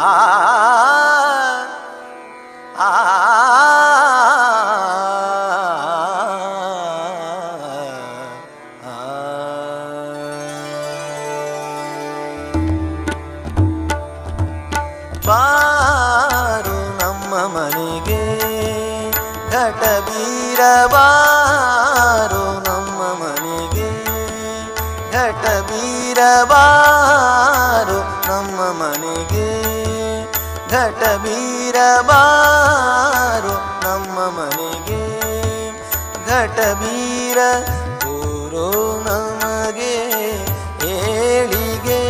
ಆ ಬಾರು ನಮ್ಮ ಮನೆಗೆ ಘಟಬೀರ ಬಾರು ನಮ್ಮ ಮನೆಗೆ ಘಟಬೀರ ಮನೆಗೆ ಘಟ ಬೀರಬಾರು ನಮ್ಮ ಮನೆಗೆ ಘಟಬೀರ ತೋರೋ ನಮಗೆ ಏಳಿಗೆ.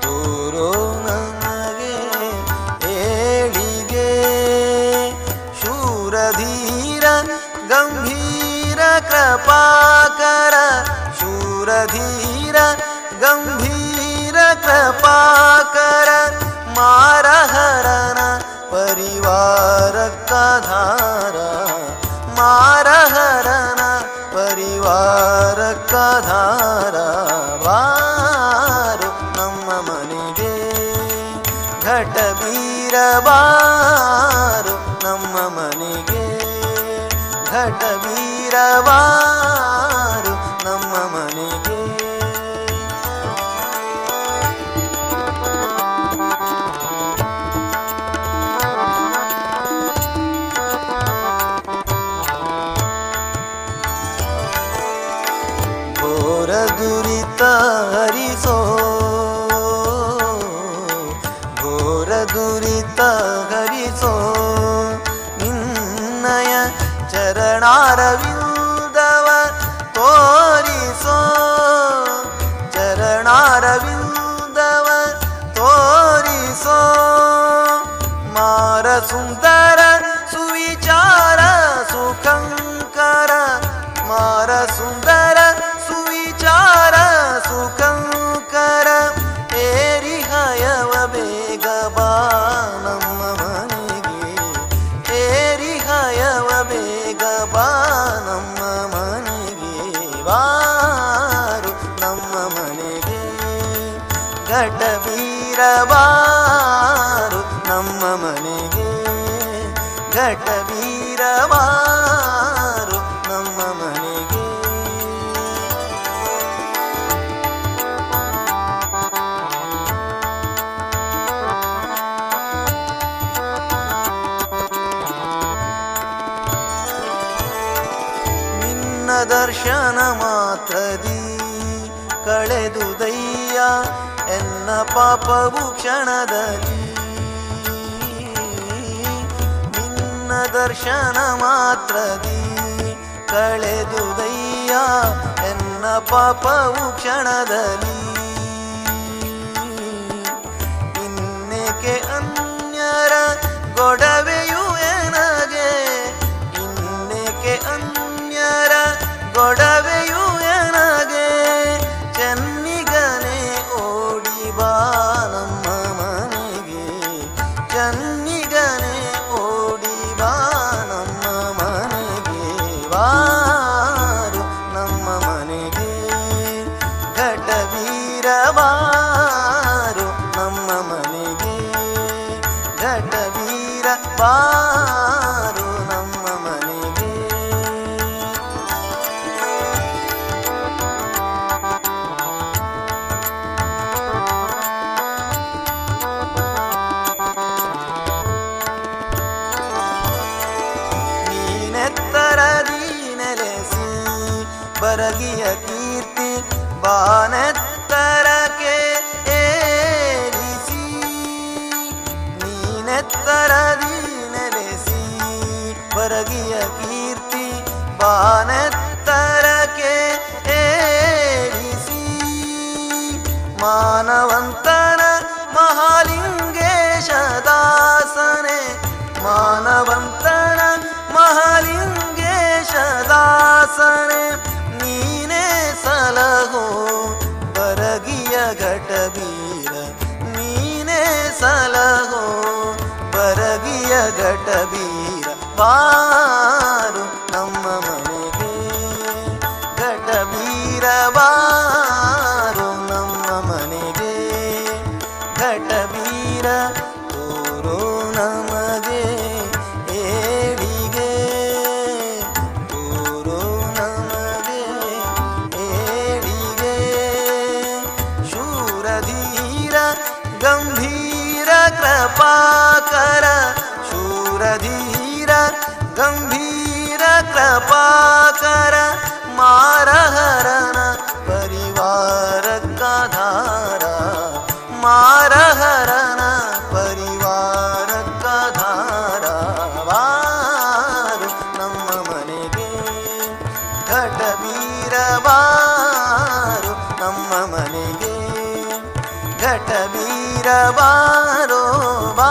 ತೋರೋ ನಮಗೆ ಏಳಿಗೆ. ಶೂರಧೀರ ಗಂಭೀರ ಕೃಪಾಕರ, ಶೂರಧೀರ ಗಂಭೀರ ಕೃಪಾಕರ ಮಾರಹರನ ಪರಿವಾರಕ್ಕಧಾರ ಮಾರಹರನ ಪರಿವಾರಕ್ಕಧಾರ ಬಾರು ನಮ್ಮ ಮನೆಗೆ ಘಟಬೀರ ಬಾರು ನಮ್ಮ ಮನೆಗೆ ಘಟಬೀರ ಬಾರು ಘೋರ ದುರಿತ ಹರಿಸೋ ಘೋರ ದುರಿತ ಹರಿಸೋ ನಿನ್ನಯ ಚರಣಾರವಿಂದವ ತೋರಿಸೋ ಚರಣಾರವಿಂದವ ತೋರಿಸೋ ಮಾರ ಘಟಬೀರ ಬಾರು ನಮ್ಮ ಮನೆಗೆ. ನಿನ್ನ ದರ್ಶನ ಮಾತ್ರದಿ ಕಳೆದುದಯ್ಯ ಎನ್ನ ಪಾಪವು ಕ್ಷಣದಲ್ಲಿ ದರ್ಶನ ಮಾತ್ರದಿ ಕಳೆದುದಯ್ಯ ಎನ್ನ ಪಾಪವು ಕ್ಷಣದಲ್ಲಿ. ಇನ್ನೇಕೆ ಅನ್ಯರ ಬಾರು ನಮ್ಮ ಮನೆಗೆ ಘಟವೀರ ಬಾರು ನಮ್ಮ ಮನೆಗೆ. ನೀನೆತ್ತರ ನೆಲೆಸಿ ಬರಗಿಯ ಕೀರ್ತಿ ಬಾನೆತ್ತರಕ್ಕೆ ಏರಿಸಿ. ಮಾನವಂತನ ಮಹಾಲಿಂಗೇಶ ದಾಸನೆ ಮಾನವಂತನ ಮಹಾಲಿಂಗೇಶ ದಾಸನೆ ನೀನೇ ಸಲಹೋ ಬರಗಿಯ ಘಟಬೀರ, ನೀನೇ ಸಲಹೋ ಬರಗಿಯ ಘಟಬೀರ. ಬಾರು ಕೃಪಾಕರ ಶೂರಧೀರ ಗಂಭೀರ ಕೃಪಾಕರ ಮಾರಹರನ ಪರಿವಾರ ಕಧಾರ ಮಾರಹರನ ಪರಿವಾರ ಕಧಾರ ಬಾರು ನಮ್ಮ ಮನೆಗೆ ಘಟವೀರ ಬಾರು ನಮ್ಮ ಮನೆಗೆ வீரவாரோ வா